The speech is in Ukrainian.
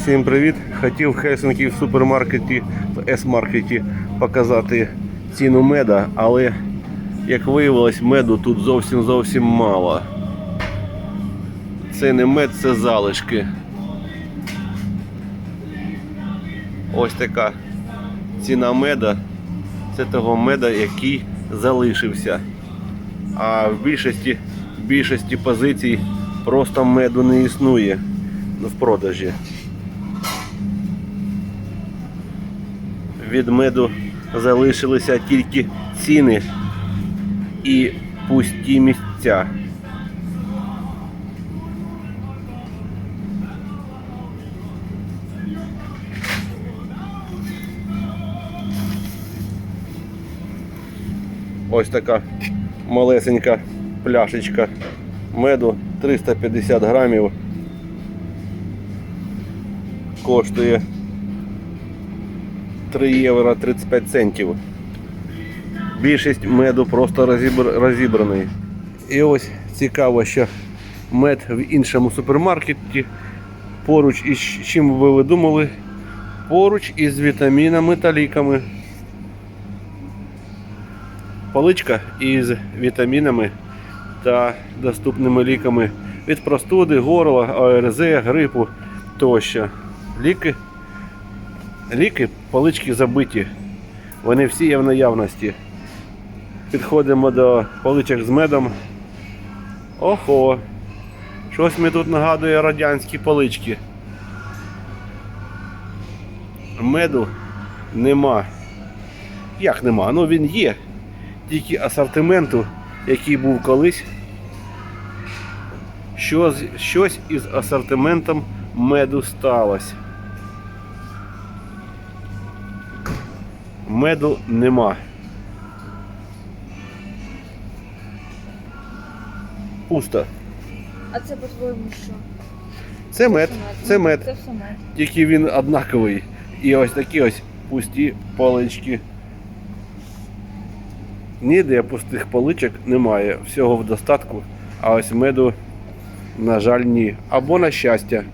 Всім привіт! Хотів в Хельсинкі в супермаркеті, в С-маркеті показати ціну меда, але як виявилось, меду тут зовсім зовсім мало. Це не мед, це залишки. Ось така ціна меда. Це того меда, який залишився. А в більшості, в більшості позицій просто меду не існує в продажі. Від меду залишилися тільки ціни і пусті місця. Ось така малесенька пляшечка меду 350 грамів. Коштує 3 євро 35 центів. Більшість меду просто розібр- розібраний. І ось цікаво, що мед в іншому супермаркеті поруч із чим ви ви думали? Поруч із вітамінами та ліками. Поличка із вітамінами та доступними ліками від простуди, горла, ОРЗ, грипу тощо. Ліки, ліки, полички забиті. Вони всі є в наявності. Підходимо до поличок з медом. Охо. Щось мені тут нагадує радянські полички. Меду нема. Як нема? Ну він є. Тільки асортименту, який був колись. Що, щось із асортиментом меду сталося. Меду нема. Пусто. А це по-твоєму що? Це мед, це мед. Це все мед. Тільки він однаковий. І ось такі ось пусті полички. Ніде пустих поличок немає. Всього в достатку. А ось меду, на жаль, ні. Або на щастя.